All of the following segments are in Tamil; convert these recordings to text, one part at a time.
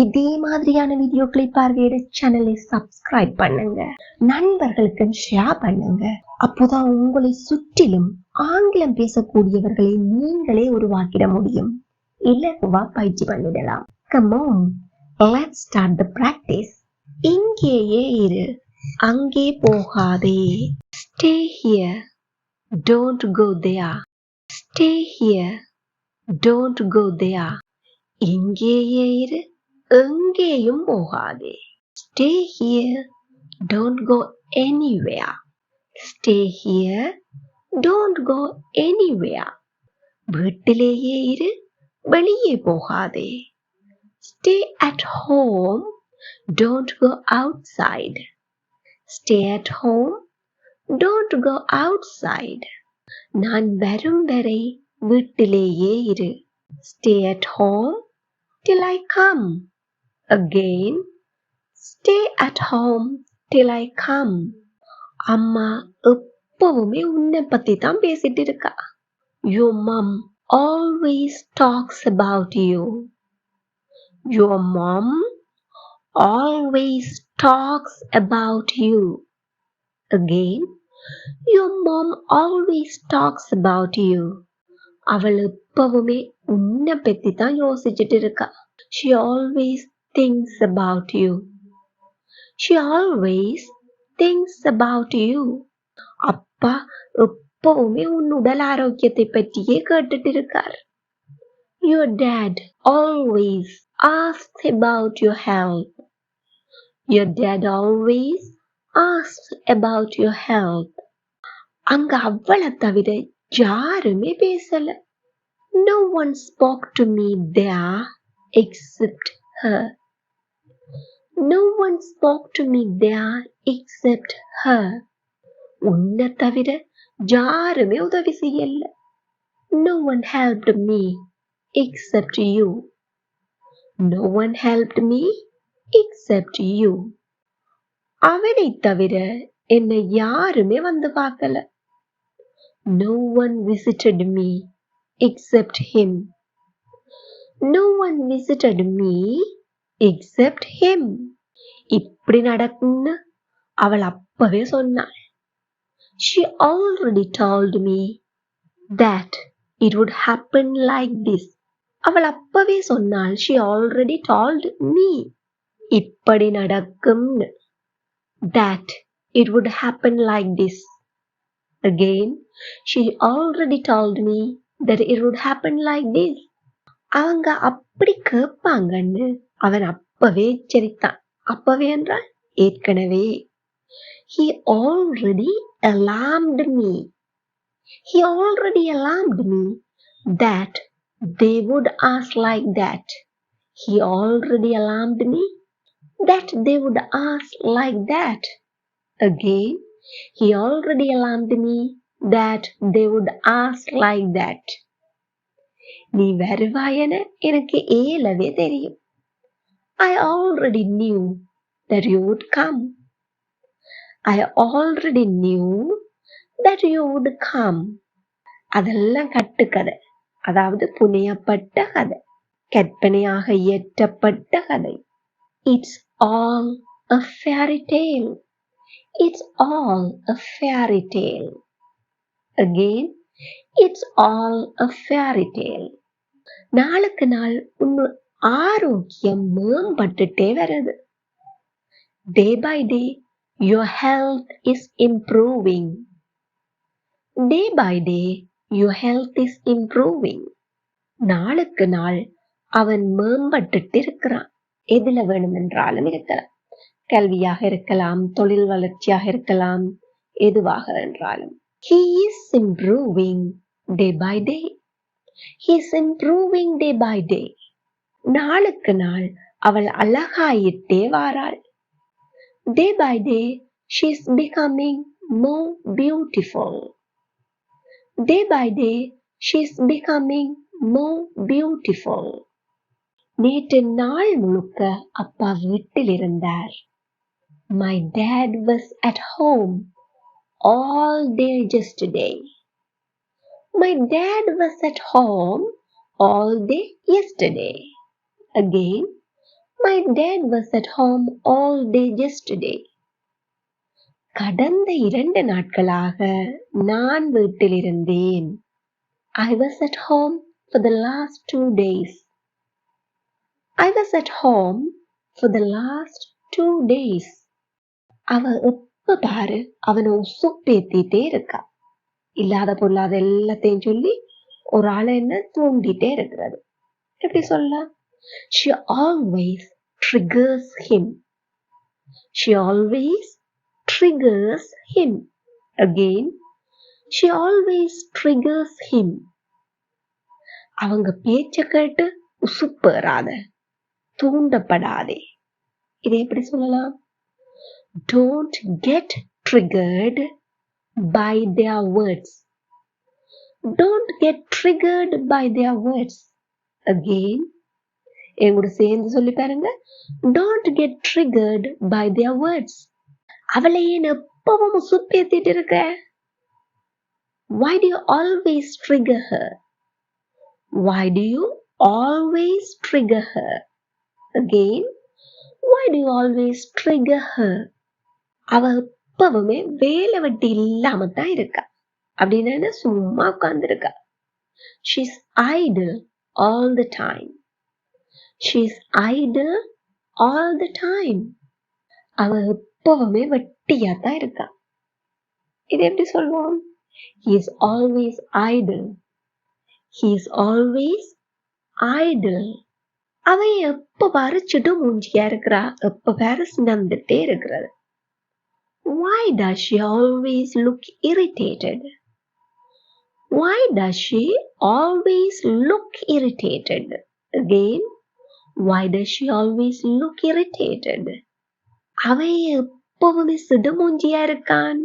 இதே மாதிரியான வீடியோக்களை பார்வையிட சேனலை சப்ஸ்கிரைப் பண்ணுங்க. நண்பர்களுக்கு ஷேர் பண்ணுங்க. அப்போதான் உங்களை சுற்றிலும் ஆங்கிலம் பேசக்கூடியவர்களை நீங்களே உருவாக்கிட முடியும். இலகுவா பயிற்சி பண்ணிடலாம். Come let let's start the practice இங்கேயே இரு. அங்கே போகாதே. Stay here don't go there stay here don't go there இங்கேயே இரு. எங்கேயும் போகாதே stay here don't go anywhere stay here don't go anywhere வீட்டிலேயே இரு வெளியே போகாதே stay at home don't go outside stay at home don't go outside நான் வரும் வரை வீட்டிலேயே இரு stay at home till I come Again, stay at home till I come அம்மா எப்பவுமே உன்னை பத்தி தான் பேசிட்டு இருக்கா yo mum always talks about you yo mum always talks about you again your mom always talks about you அவள் எப்பவுமே உன்னை பற்றி தான் யோசிச்சுட்டு இருக்கா she always thinks about you she always thinks about you அப்பா எப்பவுமே உன் உடல் ஆரோக்கியத்தை பற்றியே கேட்டுட்டு இருக்கார் your dad always asks about your health your dad always asks about your health அங்க அவளை தவிர யாருமே பேசல no one spoke to me there except her no one spoke to me there except her உன்னை தவிர யாருமே உதவி செய்யல no one helped me except you no one helped me except you அவனை தவிர என்னை யாருமே வந்து பார்க்கல no one visited me except him. No one visited me except him. இப்படி நடக்கும்னு அவள் அப்பவே சொன்னாள் She already told me that it would happen like this. அவள் அப்பவே சொன்னாள் She already told me இப்படி நடக்கும்னு that it would happen like this. Again, she already told me that it would happen like this. அவங்க அப்படி கேட்பாங்கன்னு அவன் அப்பவே எச்சரித்தான் அப்பவே என்றால் ஏற்கனவே he already alarmed me he already alarmed me that they would ask like that he already alarmed me that they would ask like that again he already alarmed me that they would ask like that. நீ வருவாயென எனக்கு ஏலவே தெரியும் I already knew that you would come. I already knew that you would come. அதெல்லாம் கட்டுக்கதை அதாவது புனையப்பட்ட கதை கற்பனையாக இயற்றப்பட்ட கதை it's all a fairy tale it's all a fairy tale again it's all a fairy tale நாளுக்கு நாள் உன்னு ஆரோக்கியம் மேம்பட்டுட்டே வருது. Day by day your health is improving day by day your health is improving நாளுக்கு நாள் அவன் மேம்பட்டுட்டு இருக்கிறான். எதுல வேணுமென்றாலும் இருக்கலாம். கல்வியாக இருக்கலாம் தொழில் வளர்ச்சியாக இருக்கலாம் எதுவாக என்றாலும் he is improving day by day he is improving day by day நாளுக்கு நாள் அவள் அழகாயிட்டே வாராள் Day by day, she's becoming more beautiful. Day by day, she's becoming more beautiful. நேற்று நாள் முழுக்க அப்பா வீட்டில் இருந்தார் My dad was at home all day yesterday. My dad was at home all day yesterday. Again, my dad was at home all day yesterday. கடந்த இரண்டு நாட்களாக நான் வீட்டில் இருந்தேன் I was at home for the last two days. I was at home for the last two days. அவ எப்ப பாரு அவனை உசுப்பேத்திட்டே இருக்கா இல்லாத பொருளாத எல்லாத்தையும் சொல்லி ஒரு ஆளை என்ன தூண்டிட்டே இருக்கிறது எப்படி சொல்லலாம் she always triggers him she always triggers him again she always triggers him அவங்க பேச்ச கேட்டு உசுப்பேறாத தூண்டப்படாதே இதை எப்படி சொல்லலாம் don't get triggered by their words don't get triggered by their words again என் கூட சேர்ந்து சொல்லி பாருங்க don't get triggered by their words அவளை ஏன் எப்பவும் சுப்பேத்திட்டு இருக்க why do always trigger her why do you always trigger her again why do always trigger her அவ எப்பவுமே வேலை வட்டி இல்லாம தான் இருக்கா அப்படின்னு சும்மா உட்கார்ந்து இருக்கா she's idle all the time time she's idle all the time அவ எப்பவுமே வெட்டியா தான் இருக்கா இது எப்படி சொல்லுவோம் he is always idle he is always idle அவ எப்ப பாரு சிடு மூஞ்சியா இருக்கிறா எப்ப பாரு சினந்துட்டே இருக்கிறது why does she always look irritated why does she always look irritated again why does she always look irritated அவன் எப்பவுமே சிடுமூஞ்சியா இருக்கான்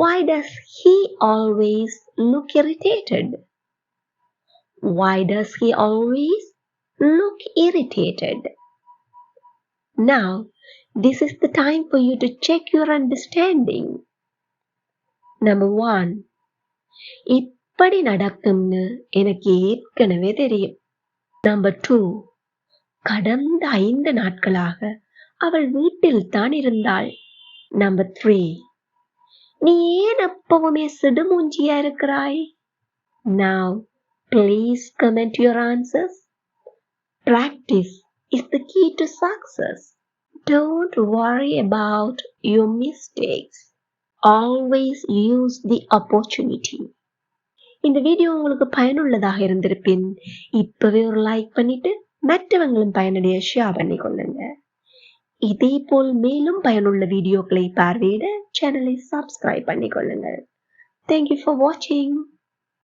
why does he always look irritated why does he always look irritated now this is the time for you to check your understanding number one இப்படி நடக்கும்னு எனக்கு ஏற்கனவே தெரியும் நம்பர் டூ கடந்த ஐந்து நாட்களாக அவள் வீட்டில் தான் இருந்தாள் நம்பர் த்ரீ நீ ஏன் எப்பவுமே சிடுமூஞ்சியா இருக்கிறாய் now please comment your answers practice is the key to success don't worry about your mistakes always use the opportunity இந்த வீடியோ உங்களுக்கு பயனுள்ளதாக இருந்திருப்பின். இப்பவே ஒரு லைக் பண்ணிட்டு மற்றவங்களும் பயனடைய ஷேர் பண்ணி கொள்ளுங்க. இதே போல் மேலும் பயனுள்ள வீடியோக்களை பார்வையிட சேனலை சப்ஸ்கிரைப் பண்ணிக்கொள்ளுங்கள் தேங்க்யூ ஃபார் வாட்சிங்